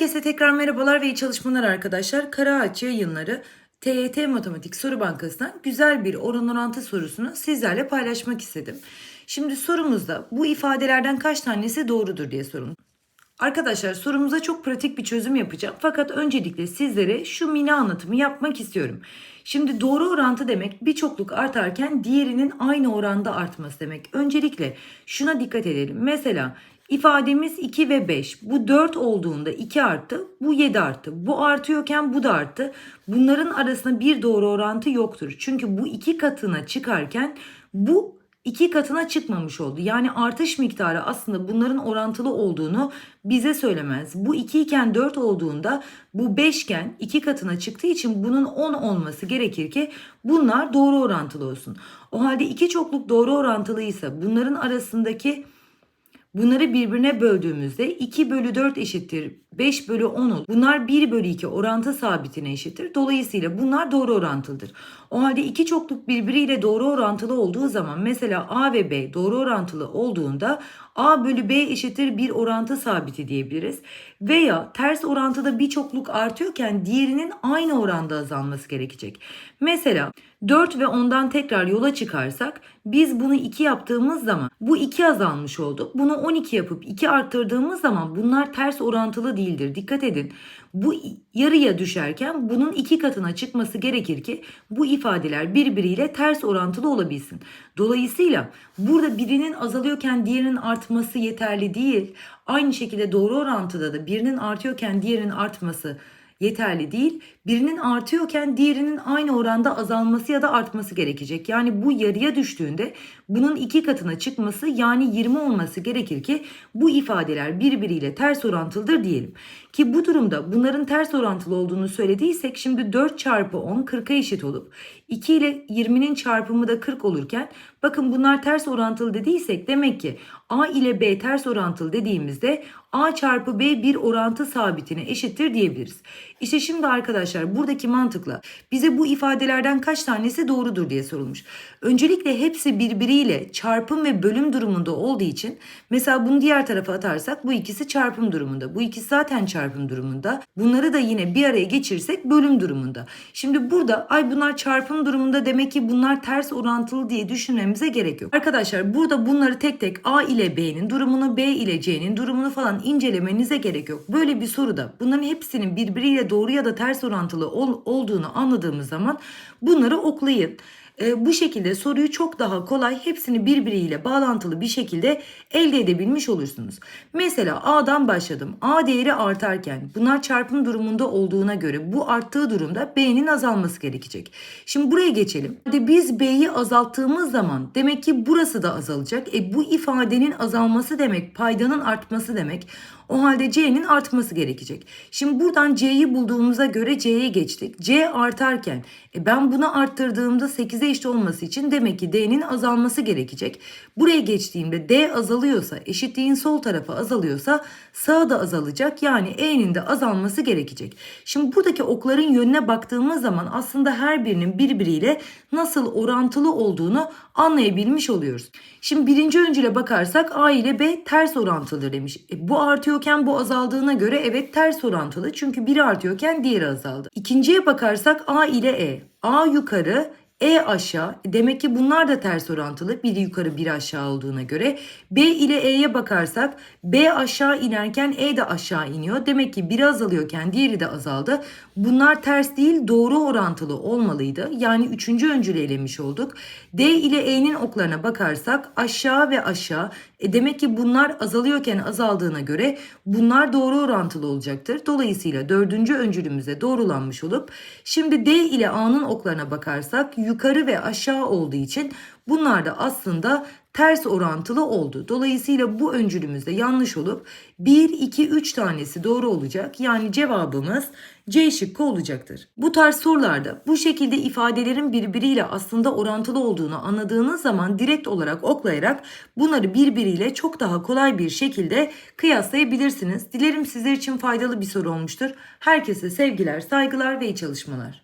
Herkese tekrar merhabalar ve iyi çalışmalar arkadaşlar. Karaağaç yayınları TYT Matematik Soru Bankası'ndan güzel bir oran orantı sorusunu sizlerle paylaşmak istedim. Şimdi sorumuzda bu ifadelerden kaç tanesi doğrudur diye sorun. Arkadaşlar sorumuza çok pratik bir çözüm yapacağım. Fakat öncelikle sizlere şu mini anlatımı yapmak istiyorum. Şimdi doğru orantı demek bir çokluk artarken diğerinin aynı oranda artması demek. Öncelikle şuna dikkat edelim. Mesela ifademiz 2 ve 5. Bu 4 olduğunda 2 arttı. Bu 7 arttı. Bu artıyorken bu da arttı. Bunların arasında bir doğru orantı yoktur. Çünkü bu iki katına çıkarken bu iki katına çıkmamış oldu. Yani artış miktarı aslında bunların orantılı olduğunu bize söylemez. Bu 2 iken 4 olduğunda bu 5 iken 2 katına çıktığı için bunun 10 olması gerekir ki bunlar doğru orantılı olsun. O halde iki çokluk doğru orantılıysa bunların arasındaki Bunları birbirine böldüğümüzde 2 bölü 4 eşittir 5 bölü 10 olur. Bunlar 1 bölü 2 orantı sabitine eşittir. Dolayısıyla bunlar doğru orantılıdır. O halde iki çokluk birbiriyle doğru orantılı olduğu zaman mesela A ve B doğru orantılı olduğunda A bölü B eşittir bir orantı sabiti diyebiliriz. Veya ters orantıda bir çokluk artıyorken diğerinin aynı oranda azalması gerekecek. Mesela 4 ve 10'dan tekrar yola çıkarsak biz bunu 2 yaptığımız zaman bu 2 azalmış oldu. Bunu 12 yapıp 2 arttırdığımız zaman bunlar ters orantılı değildir. Dikkat edin. Bu yarıya düşerken bunun iki katına çıkması gerekir ki bu ifadeler birbiriyle ters orantılı olabilsin. Dolayısıyla burada birinin azalıyorken diğerinin artması yeterli değil. Aynı şekilde doğru orantıda da birinin artıyorken diğerinin artması yeterli değil. Birinin artıyorken diğerinin aynı oranda azalması ya da artması gerekecek. Yani bu yarıya düştüğünde bunun iki katına çıkması yani 20 olması gerekir ki bu ifadeler birbiriyle ters orantılıdır diyelim. Ki bu durumda bunların ters orantılı olduğunu söylediysek şimdi 4 çarpı 10 40'a eşit olup 2 ile 20'nin çarpımı da 40 olurken bakın bunlar ters orantılı dediysek demek ki A ile B ters orantılı dediğimizde A çarpı B bir orantı sabitine eşittir diyebiliriz. İşte şimdi arkadaşlar buradaki mantıkla bize bu ifadelerden kaç tanesi doğrudur diye sorulmuş. Öncelikle hepsi birbiriyle çarpım ve bölüm durumunda olduğu için mesela bunu diğer tarafa atarsak bu ikisi çarpım durumunda. Bu ikisi zaten çarpım durumunda. Bunları da yine bir araya geçirsek bölüm durumunda. Şimdi burada ay bunlar çarpım durumunda demek ki bunlar ters orantılı diye düşünmemize gerek yok. Arkadaşlar burada bunları tek tek A ile B'nin durumunu, B ile C'nin durumunu falan incelemenize gerek yok. Böyle bir soruda bunların hepsinin birbiriyle doğru ya da ters orantılı ol, olduğunu anladığımız zaman bunları oklayın. E, bu şekilde soruyu çok daha kolay hepsini birbiriyle bağlantılı bir şekilde elde edebilmiş olursunuz. Mesela A'dan başladım. A değeri artarken bunlar çarpım durumunda olduğuna göre bu arttığı durumda B'nin azalması gerekecek. Şimdi buraya geçelim. Hadi biz B'yi azalttığımız zaman demek ki burası da azalacak. E bu ifadenin azalması demek paydanın artması demek. O halde C'nin artması gerekecek. Şimdi buradan C'yi bulduğumuza göre C'ye geçtik. C artarken e ben bunu arttırdığımda 8'e eşit olması için demek ki D'nin azalması gerekecek. Buraya geçtiğimde D azalıyorsa eşitliğin sol tarafı azalıyorsa sağ da azalacak. Yani E'nin de azalması gerekecek. Şimdi buradaki okların yönüne baktığımız zaman aslında her birinin birbiriyle nasıl orantılı olduğunu anlayabilmiş oluyoruz. Şimdi birinci öncüle bakarsak A ile B ters orantılıdır demiş. E, bu artıyorken bu azaldığına göre evet ters orantılı. Çünkü biri artıyorken diğeri azaldı. İkinciye bakarsak A ile E. A yukarı, e aşağı. Demek ki bunlar da ters orantılı. Biri yukarı biri aşağı olduğuna göre. B ile E'ye bakarsak B aşağı inerken E de aşağı iniyor. Demek ki biri azalıyorken diğeri de azaldı. Bunlar ters değil doğru orantılı olmalıydı. Yani üçüncü öncülü elemiş olduk. D ile E'nin oklarına bakarsak aşağı ve aşağı. E demek ki bunlar azalıyorken azaldığına göre bunlar doğru orantılı olacaktır. Dolayısıyla dördüncü öncülümüze doğrulanmış olup şimdi D ile A'nın oklarına bakarsak yukarı ve aşağı olduğu için bunlar da aslında ters orantılı oldu. Dolayısıyla bu öncülümüzde yanlış olup 1, 2, 3 tanesi doğru olacak. Yani cevabımız C şıkkı olacaktır. Bu tarz sorularda bu şekilde ifadelerin birbiriyle aslında orantılı olduğunu anladığınız zaman direkt olarak oklayarak bunları birbiriyle çok daha kolay bir şekilde kıyaslayabilirsiniz. Dilerim sizler için faydalı bir soru olmuştur. Herkese sevgiler, saygılar ve iyi çalışmalar.